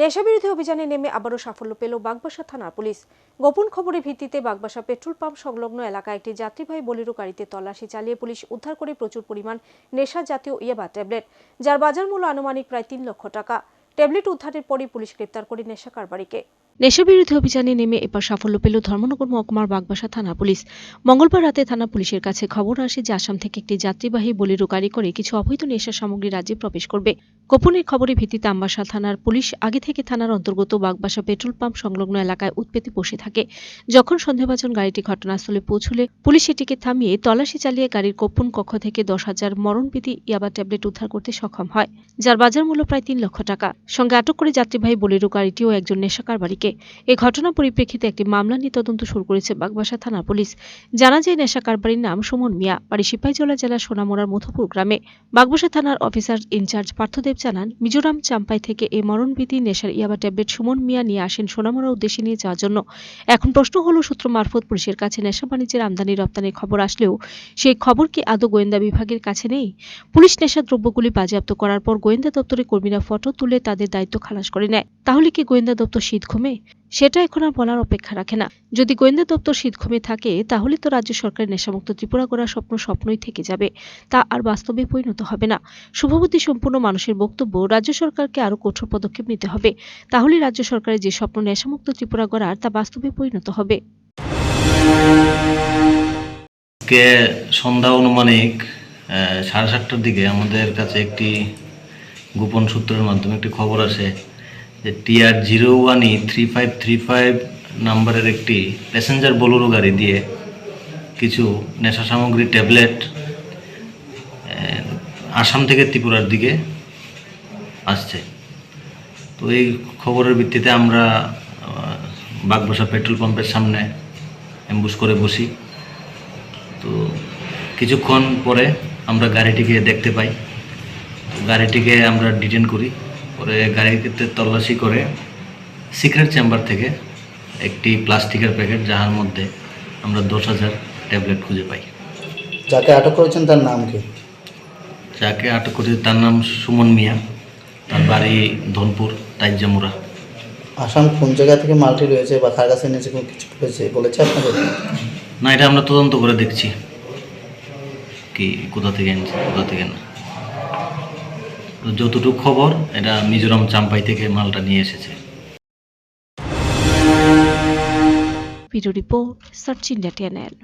নেশাবিরোধী অভিযানে নেমে আবারও সাফল্য পেল বাগবাসা থানার পুলিশ। গোপন খবরের ভিত্তিতে বাগবাসা পেট্রোল পাম্প সংলগ্ন এলাকায় একটি যাত্রীবাহী বলিরো গাড়িতে তল্লাশি চালিয়ে পুলিশ উদ্ধার করে প্রচুর পরিমাণ নেশা জাতীয় ইয়াবা ট্যাবলেট, যার বাজার মূল্য আনুমানিক প্রায় তিন লক্ষ টাকা। ট্যাবলেট উদ্ধারের পরই পুলিশ গ্রেপ্তার করে নেশা কারবারিকে। নেশাবিরোধী অভিযানে নেমে এবার সাফল্য পেল ধর্মনগর মহকুমার বাগবাসা থানা পুলিশ। মঙ্গলবার রাতে থানা পুলিশের কাছে খবর আসে যে আসাম থেকে একটি যাত্রীবাহী বলিরো গাড়ি করে কিছু অবৈধ নেশা সামগ্রী রাজ্যে প্রবেশ করবে। গোপনের খবরের ভিত্তিতে আম্বাসা থানার পুলিশ আগে থেকে থানার অন্তর্গত বাগবাসা পেট্রোল পাম্প সংলগ্ন এলাকায় উৎপেতে বসে থাকে। যখন সন্দেহভাজন গাড়িটি ঘটনাস্থলে পৌঁছলে, পুলিশ এটিকে থামিয়ে তল্লাশি চালিয়ে গাড়ির গোপন কক্ষ থেকে দশ হাজার মরণবিধি ইয়াবা ট্যাবলেট উদ্ধার করতে সক্ষম হয়, যার বাজার মূল্য প্রায় তিন লক্ষ টাকা। সঙ্গে আটক করে যাত্রীবাহী বলিরো গাড়িটিও একজন নেশা কারবারিকে এই ঘটনা পরিপ্রেক্ষিতে একটি মামলা নিয়ে তদন্ত শুরু করেছে বাগবাসা থানা পুলিশ। জানা যায়, নেশা কারবারির নাম সুমন মিয়া, বাড়ি সিপাহীজলা জেলার সোনামুড়ার মধুপুর গ্রামে। বাগবাসা থানার অফিসার ইনচার্জ পার্থদেব জানান, মিজোরাম চাম্পাই থেকে এই মরণবিধি নেশার ইয়াবা ট্যাবলেট সুমন মিয়া নিয়ে আসেন সোনামুড়া উদ্দেশ্যে নিয়ে যাওয়ার জন্য। এখন প্রশ্ন হলো, সূত্র মারফত পুলিশের কাছে নেশা বাণিজ্যের আমদানি রপ্তানির খবর আসলেও সেই খবর কি আদৌ গোয়েন্দা বিভাগের কাছে নেই? পুলিশ নেশা দ্রব্যগুলি বাজেয়াপ্ত করার পর গোয়েন্দা দপ্তরের কর্মীরা ফটো তুলে তাদের দায়িত্ব খালাস করে নেয়। তাহলে কি গোয়েন্দা দপ্তর শীত ঘুমে? সেটা এখন আর বলার অপেক্ষা রাখে না। যদি গোয়েন্দা দপ্তর শীত ঘুমে থাকে, তাহলে তো রাজ্য সরকারের নেশামুক্ত ত্রিপুরা গড়ার স্বপ্ন স্বপ্নই থেকে যাবে। তা আর বাস্তবে পরিণত হবে না। শুভবুদ্ধি সম্পূর্ণ মানুষের বক্তব্য রাজ্য সরকারকে আরও কঠোর পদক্ষেপ নিতে হবে। তাহলে রাজ্য সরকারের যে স্বপ্ন নেশামুক্ত ত্রিপুরা গড়ার তা বাস্তবে পরিণত হবে। আজকে সন্ধ্যা অনুমানিক সাড়ে সাতটার দিকে আমাদের কাছে একটি গোপন সূত্রের মাধ্যমে একটি খবর আসে। যে TR zero one E three five three five নাম্বারের একটি প্যাসেঞ্জার বোলোরো গাড়ি দিয়ে কিছু নেশা সামগ্রী ট্যাবলেট আসাম থেকে ত্রিপুরার দিকে আসছে। তো এই খবরের ভিত্তিতে আমরা বাগবাসা পেট্রোল পাম্পের সামনে অ্যাম্বুস করে বসি। তো কিছুক্ষণ পরে আমরা গাড়িটিকে দেখতে পাই। গাড়িটিকে আমরা ডিটেন করি। পরে গাড়িতে তল্লাশি করে সিক্রেট চেম্বার থেকে একটি প্লাস্টিকের প্যাকেট যাহার মধ্যে আমরা দশ হাজার ট্যাবলেট খুঁজে পাই। যাকে আটক করেছেন তার নাম কি? যাকে আটক করেছে তার নাম সুমন মিয়া। তার বাড়ি ধনপুর তাইজামুরা। আসাম কোন জায়গা থেকে মালটি রয়েছে বা কার কাছে নিয়েছে কোনো কিছু বলেছে বলেছে আপনাদের? না এটা আমরা তদন্ত করে দেখছি। কি কোথা থেকে এনেছে কোথা থেকে না। যতটুকু খবর এটা মিজোরাম চাম্পাই থেকে মালটা নিয়ে এসেছে। Video report search India channel